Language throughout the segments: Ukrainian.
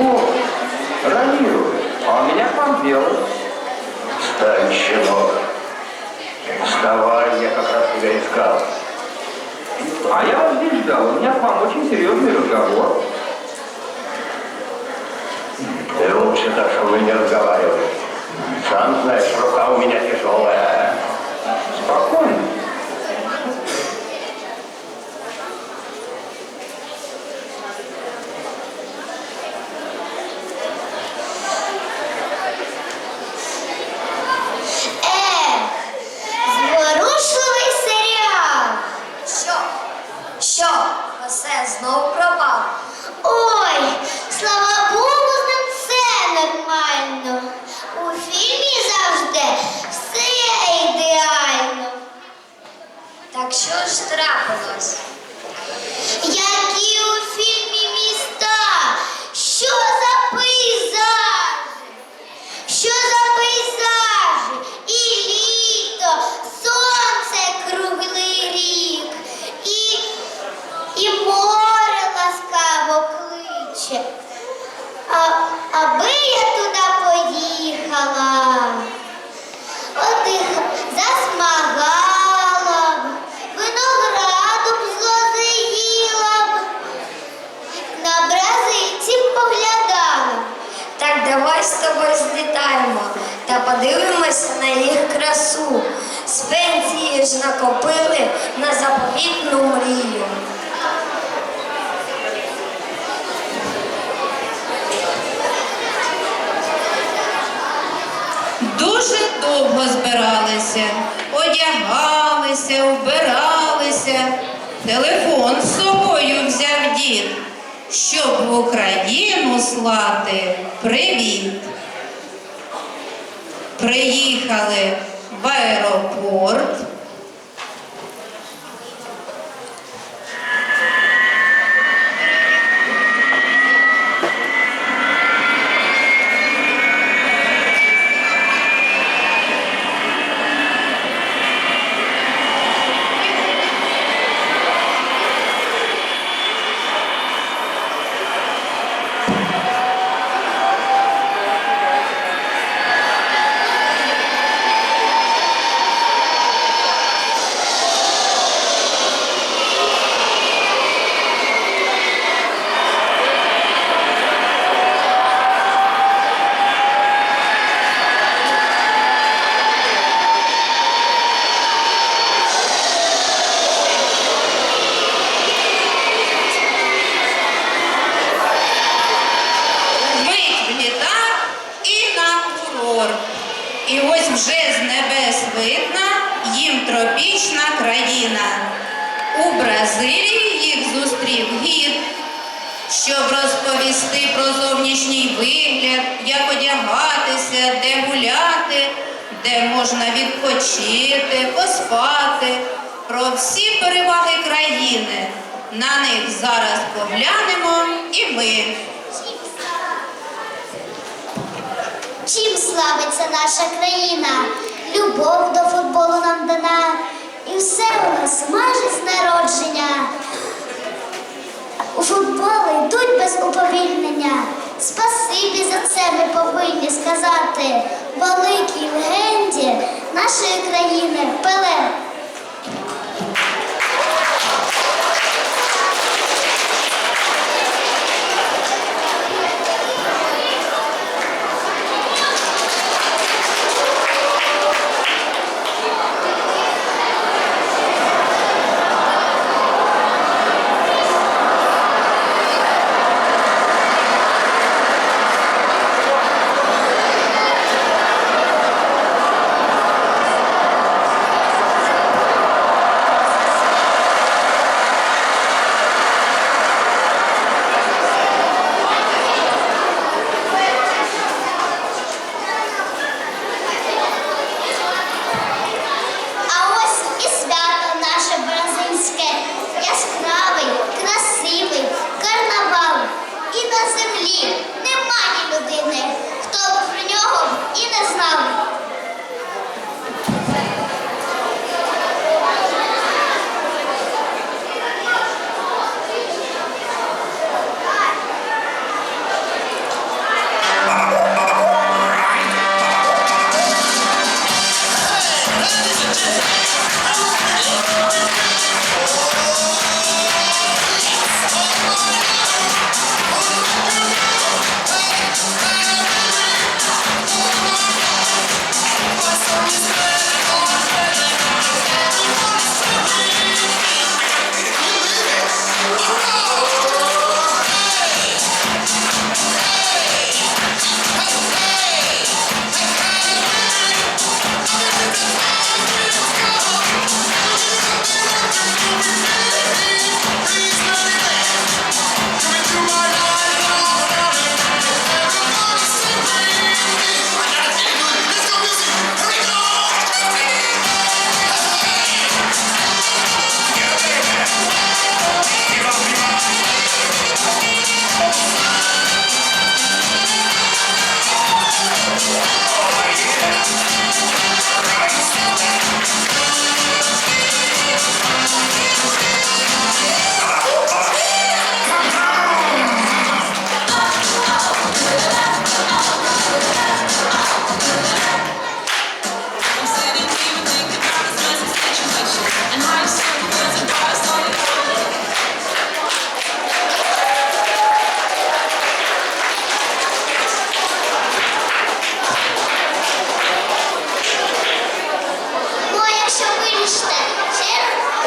Ну, Ранирую. А у меня к дело. Встань, щенок. Вставай, я как раз тебя искал. А я вас здесь ждал. У меня к вам очень серьезный разговор. Ты лучше так со мной не разговаривай. Сам знаешь, рука у меня тяжелая. Спокойно. Злітаємо та подивимося на їх красу. З пенсії ж накопили на заповітну мрію. Дуже довго збиралися, одягалися, вбиралися. Телефон з собою взяв дід, щоб в Україну слати привіт. Приїхали в аеропорт. Вмить в літак і на курорт. І ось вже з небес видна їм тропічна країна. У Бразилії їх зустрів гід, щоб розповісти про зовнішній вигляд, як одягатися, де гуляти, де можна відпочити, поспати, про всі переваги країни. На них зараз поглянемо і ми. Чим славиться наша країна? Любов до футболу нам дана. І все у нас майже з народження. У футбол йдуть без уповільнення. Спасибі за це ми повинні сказати великій легенді нашої країни Пеле.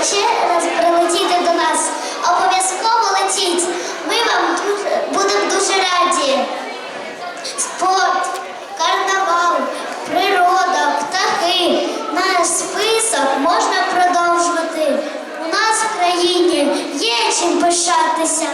ще раз прилетіти до нас, обов'язково летіть. Ми вам будемо дуже раді. Спорт, карнавал, природа, птахи. Наш список можна продовжувати. У нас в країні є чим пишатися.